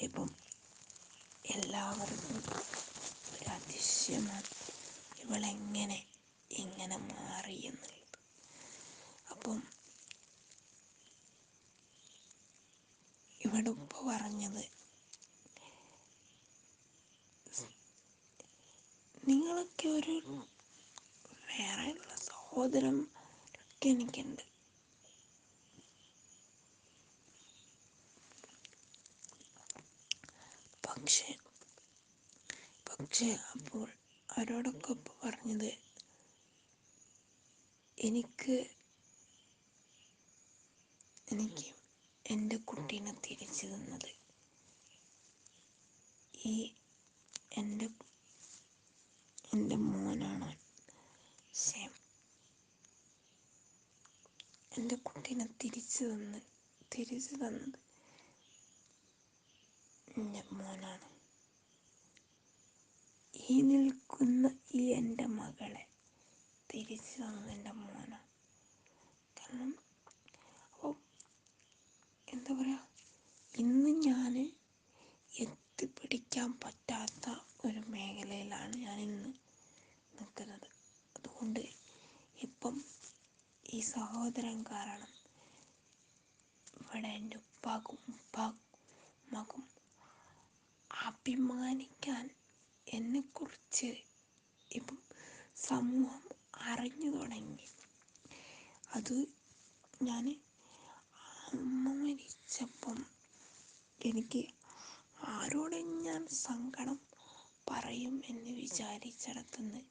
ഇപ്പം എല്ലാവർക്കും ഒരു അതിശയമാണ് ഇവളെങ്ങനെ ഇങ്ങനെ മാറി എന്നുള്ളത്. അപ്പം ഇവിടെ ഉപ്പ പറഞ്ഞത് നിങ്ങളൊക്കെ ഒരു വേറെയുള്ള ഒക്കെ എനിക്കുണ്ട്. പക്ഷേ പക്ഷേ അപ്പോൾ അവരോടൊക്കെ പറഞ്ഞത്? എനിക്ക് എനിക്ക് എന്റെ കുട്ടീനെ തിരിച്ചു തന്നത്. ഈ എന്റെ എന്റെ മോനാണ് സെയിം എന്റെ കുട്ടീനെ തിരിച്ചു തന്ന് തിരിച്ചു തന്നത്. എന്റെ മോനാണ്. ഈ നിൽക്കുന്ന ഈ എന്റെ മകളെ തിരിച്ചു തന്നത് എന്റെ മോനാണ് കാരണം അപ്പോൾ എന്താ പറയുക ഇന്ന് ഞാൻ എത്തിപ്പിടിക്കാൻ പറ്റാത്ത ഒരു മേഖലയിലാണ് ഞാൻ ഇന്ന് നിൽക്കുന്നത്. അതുകൊണ്ട് ഇപ്പം ഈ സഹോദരൻ കാരണം ഇവിടെ എന്റെ ഉപ്പാക്കും ഉപ്പാക്കും ഉമ്മാക്കും അഭിമാനിക്കാൻ എന്നെക്കുറിച്ച് ഇപ്പം സമൂഹം അറിഞ്ഞു തുടങ്ങി. അത് ഞാൻ അമ്മ മരിച്ചപ്പം എനിക്ക് ആരോട് ഞാൻ സങ്കടം പറയും എന്ന് വിചാരിച്ചിടത്തുനിന്ന്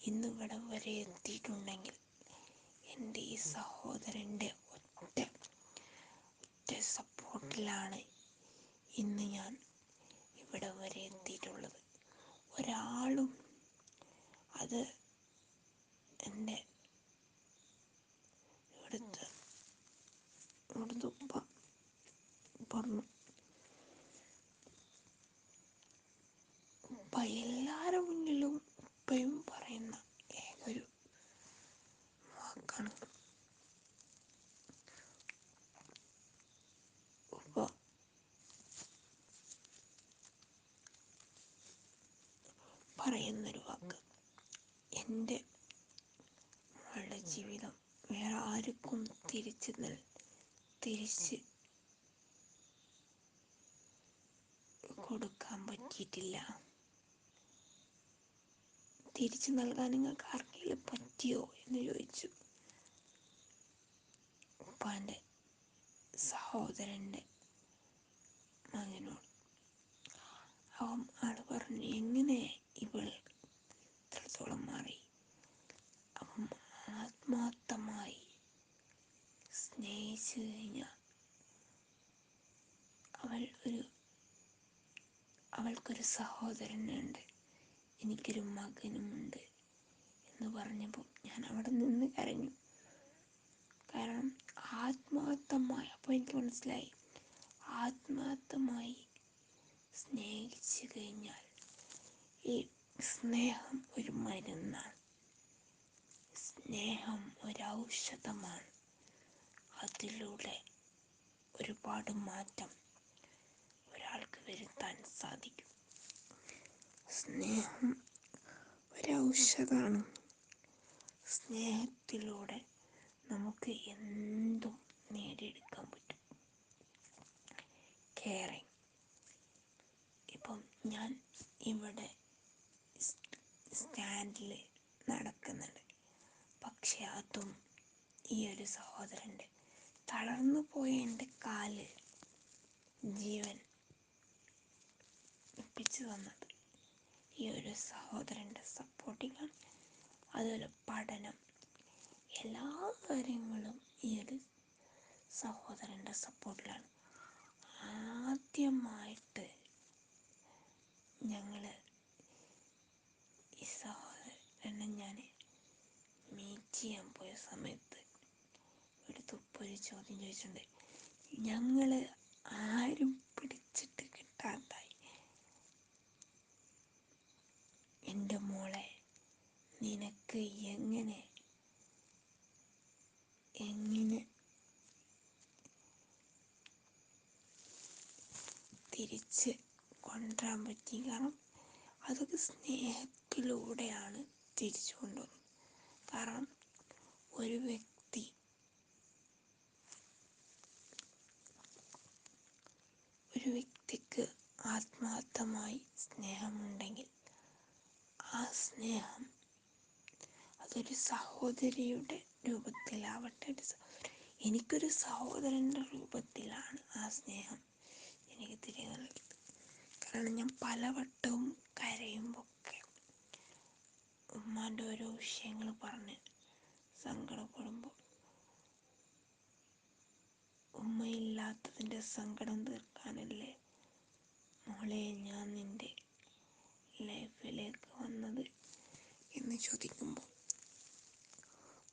ഇന്ന് ഇവിടെ വരെ എത്തിയിട്ടുണ്ടെങ്കിൽ എന്റെ ഈ സഹോദരന്റെ ഒറ്റ ഒറ്റ സപ്പോർട്ടിലാണ് ഇന്ന് ഞാൻ ഇവിടെ വരെ എത്തിയിട്ടുള്ളത്. ഒരാളും അത് പറയുന്നൊരു വാക്ക്. എന്റെ മോളുടെ ജീവിതം വേറെ ആർക്കും തിരിച്ച് നൽ തിരിച്ച് കൊടുക്കാൻ പറ്റിയിട്ടില്ല. തിരിച്ചു നൽകാൻ നിങ്ങൾക്ക് ആർക്കെങ്കിലും പറ്റിയോ എന്ന് ചോദിച്ചു. ഉപ്പാന്റെ സഹോദരന്റെ മകനോട്. അവൻ ആൾ പറഞ്ഞു എങ്ങനെ ഇവൾ ഇത്രത്തോളം മാറി. അവൻ ആത്മാർത്ഥമായി സ്നേഹിച്ചു കഴിഞ്ഞാൽ അവൾ ഒരു അവൾക്കൊരു സഹോദരനുണ്ട് എനിക്കൊരു മകനുമുണ്ട് എന്ന് പറഞ്ഞപ്പോൾ ഞാൻ അവിടെ നിന്ന് കരഞ്ഞു. കാരണം ആത്മാർത്ഥമായി അപ്പോൾ എനിക്ക് മനസ്സിലായി. ആത്മാർത്ഥമായി സ്നേഹിച്ചു കഴിഞ്ഞാൽ ഈ സ്നേഹം ഒരു മരുന്നാണ് സ്നേഹം ഒരു ഔഷധമാണ്. അതിലൂടെ ഒരുപാട് മാറ്റം ഒരാൾക്ക് വരുത്താൻ സാധിക്കും. സ്നേഹം ഒരു ഔഷധമാണ്. സ്നേഹത്തിലൂടെ നമുക്ക് എന്തും നേടിയെടുക്കാൻ പറ്റും. കെയറിങ് ഇപ്പം ഞാൻ ഇവിടെ സ്റ്റാൻഡിൽ നടക്കുന്നുണ്ട്. പക്ഷെ അതും ഈ ഒരു സഹോദരന്റെ തളർന്നു പോയ എന്റെ കാൽ ജീവൻ ഒപ്പിച്ചു തന്നത്. ഈ ഒരു സഹോദരന്റെ സപ്പോർട്ടിങ്ങാണ്. അതുപോലെ പഠനം. എല്ലാ കാര്യങ്ങളും ഈ ഒരു സഹോദരന്റെ സപ്പോർട്ടിലാണ്. ആദ്യമായിട്ട് ഞങ്ങൾ ഈ സഹോദരനെ ഞാൻ മീറ്റ് ചെയ്യാൻ പോയ സമയത്ത് ഒരു തുപ്പൊരു ചോദ്യം ചോദിച്ചിട്ടുണ്ട്. ഞങ്ങൾ ആരും പിടിച്ചിട്ട് കിട്ടാത്തായി എന്റെ മോളെ നിനക്ക് എങ്ങനെ എങ്ങനെ തിരിച്ച് കൊണ്ടുവരാൻ പറ്റി? കാരണം അതൊക്കെ സ്നേഹത്തിലൂടെയാണ് തിരിച്ചു കൊണ്ടുവന്നത്. കാരണം ഒരു വ്യക്തി ഒരു വ്യക്തിക്ക് ആത്മാർത്ഥമായി സ്നേഹമുണ്ടെങ്കിൽ ആ സ്നേഹം അതൊരു സഹോദരിയുടെ രൂപത്തിലാവട്ടെ. എനിക്കൊരു സഹോദരന്റെ രൂപത്തിലാണ് ആ സ്നേഹം എനിക്ക് തിരികെ നൽകിയത്. കാരണം ഞാൻ പലവട്ടവും കരയുമ്പൊക്കെ ഉമ്മാന്റെ ഓരോ വിഷയങ്ങൾ പറഞ്ഞ് സങ്കടപ്പെടുമ്പോൾ ഉമ്മയില്ലാത്തതിന്റെ സങ്കടം തീർക്കാനല്ലേ? മോളെ ഞാൻ നിന്റെ ലൈഫിലേക്ക് വന്നത് എന്ന് ചോദിക്കുമ്പോൾ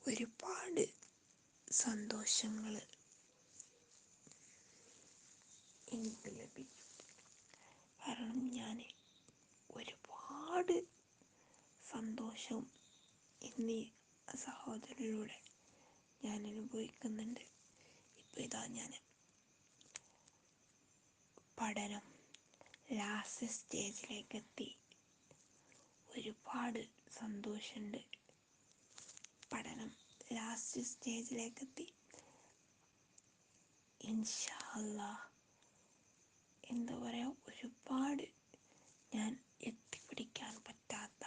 ഒരുപാട് സന്തോഷങ്ങൾ എനിക്ക് ലഭിക്കും. കാരണം ഞാൻ ഒരുപാട് സന്തോഷം എന്നീ സഹോദരനിലൂടെ ഞാൻ അനുഭവിക്കുന്നുണ്ട്. ഇതാ ഞാൻ. പഠനം ലാസ്റ്റ് സ്റ്റേജിലേക്ക് എത്തി ഒരുപാട് സന്തോഷമുണ്ട് പഠനം ലാസ്റ്റ് സ്റ്റേജിലേക്ക് എത്തി ഇൻഷാല്ല എന്താ പറയുക ഒരുപാട് ഞാൻ എത്തിപ്പിടിക്കാൻ പറ്റാത്ത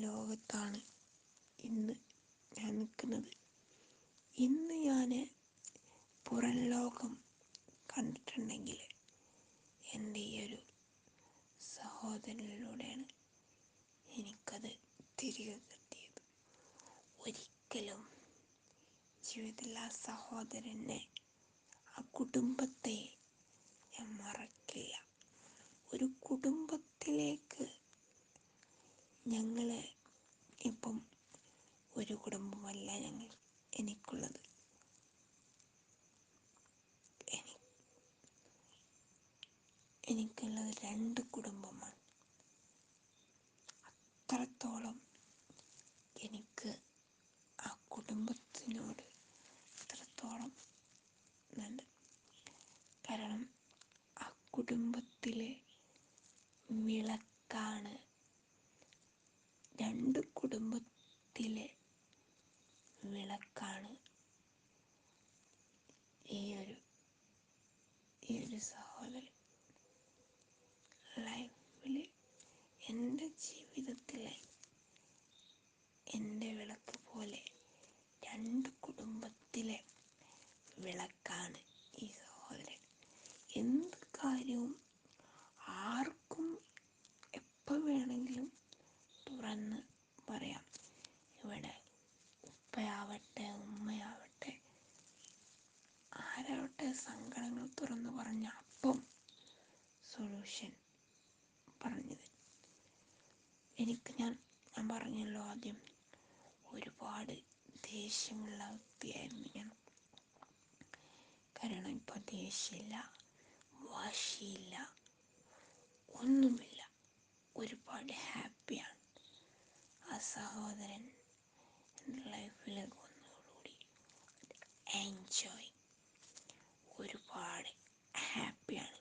ലോകത്താണ് ഇന്ന് നിൽക്കുന്നത്. ഇന്ന് ഞാൻ പുറം ലോകം കണ്ടിട്ടുണ്ടെങ്കിൽ എന്റെ ഈ ഒരു സഹോദരനിലൂടെയാണ് എനിക്കത് തിരികെ കിട്ടിയത്. ഒരിക്കലും ജീവിതത്തിൽ ആ സഹോദരനെ ആ കുടുംബത്തെ ഞാൻ മറക്കില്ല. ഒരു കുടുംബത്തിലേക്ക് ഞങ്ങൾ ഇപ്പം ഒരു കുടുംബമല്ല ഞങ്ങൾ എനിക്കുള്ളത്. എനി എനിക്കുള്ളത് രണ്ട് കുടുംബമാണ്. അത്രത്തോളം എനിക്ക് ആ കുടുംബത്തിനോട് അത്രത്തോളം ഇതുണ്ട് കാരണം ആ കുടുംബത്തിലെ വിളക്കാണ് രണ്ട് കുടുംബത്തിലെ വിളക്കാണ് ഈ ഒരു ഈ ഒരു സഹോദരൻ ലൈഫിൽ എന്റെ ജീവിതത്തിലെ എന്റെ വിളക്ക് പോലെ രണ്ട് കുടുംബത്തിലെ വിളക്കാണ് ഈ സഹോദരൻ. എന്ത് കാര്യവും ആർക്കും എപ്പോൾ വേണമെങ്കിലും തുറന്ന് പറയാം. ഇവിടെ ഉപ്പയാവട്ടെ ഉമ്മയാവട്ടെ ആരാവട്ടെ സങ്കടങ്ങൾ തുറന്നു പറഞ്ഞ അപ്പം സൊല്യൂഷൻ പറഞ്ഞു തരും. എനിക്ക് ഞാൻ ഞാൻ പറഞ്ഞല്ലോ ആദ്യം ഒരുപാട് ദേഷ്യമുള്ള വ്യക്തിയായിരുന്നു ഞാൻ. കാരണം ഇപ്പോൾ ദേഷ്യമില്ല വാശിയില്ല ഒന്നുമില്ല. ഒരുപാട് ഹാപ്പിയാണ് ആ സഹോദരൻ എന്റെ ലൈഫിലേക്ക് വന്നതോടുകൂടി എൻജോയ് ഒരുപാട് ഹാപ്പിയാണ്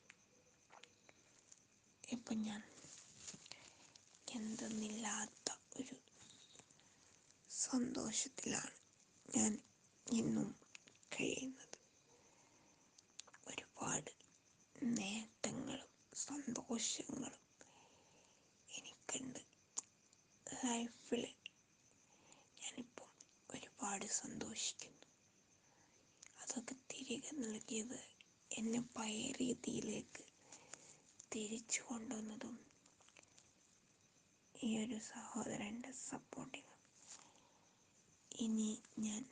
ഇപ്പം ഞാൻ എന്തെന്നില്ലാത്ത ഒരു സന്തോഷത്തിലാണ് ഞാൻ ഇന്നും കഴിയുന്നത് ഒരുപാട് നേട്ടങ്ങളും സന്തോഷങ്ങളും എനിക്കുണ്ട്. ലൈഫിൽ ഞാനിപ്പം ഒരുപാട് സന്തോഷിക്കുന്നു. അതൊക്കെ തിരികെ നൽകിയത് എന്നെ പഴയ രീതിയിലേക്ക് തിരിച്ചു കൊണ്ടുവന്നതും ഈ ഒരു സഹോദരന്റെ സപ്പോർട്ടിങ് ഇനി ഞാൻ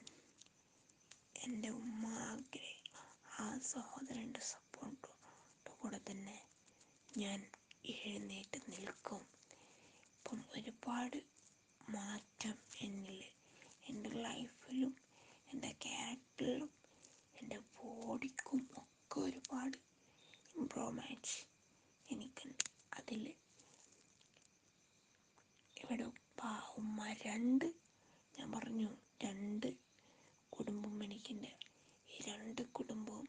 എന്റെ ഉമ്മ ആഗ്രഹം ആ സഹോദരന്റെ സപ്പോർട്ടോട് കൂടെ തന്നെ ഞാൻ എഴുന്നേറ്റ് നിൽക്കും. ഇപ്പം ഒരുപാട് മാറ്റം എന്നിൽ എന്റെ ലൈഫിലും എന്റെ ക്യാരക്ടറിലും എന്റെ ബോഡിക്കും ഒക്കെ ഒരുപാട് ഇമ്പ്രൂവ്മെന്റ് എനിക്കുണ്ട് അതിൽ ഇവിടെ ഉപ്പ ഉമ്മ രണ്ട് ഞാൻ പറഞ്ഞു രണ്ട് കുടുംബം എനിക്കുണ്ട് ഈ രണ്ട് കുടുംബവും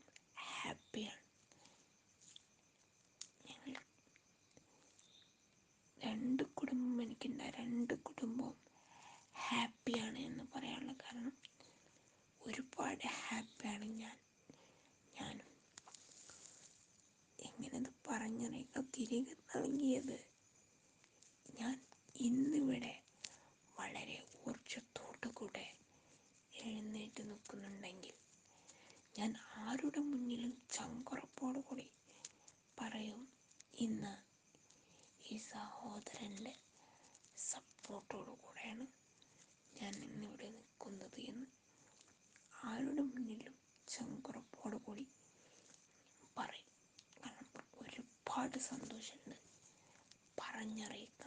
ഞാൻ ആരുടെ മുന്നിലും ചങ്കുറപ്പോടു കൂടി പറയും ഇന്ന് ഈ സഹോദരന്റെ സപ്പോർട്ടോടു കൂടെയാണ് ഞാൻ ഇന്നിവിടെ നിൽക്കുന്നത് എന്ന് ആരുടെ മുന്നിലും ചങ്കുറപ്പോടു കൂടി പറയും കാരണം ഒരുപാട് സന്തോഷമുണ്ട് പറഞ്ഞറിയിക്കാൻ.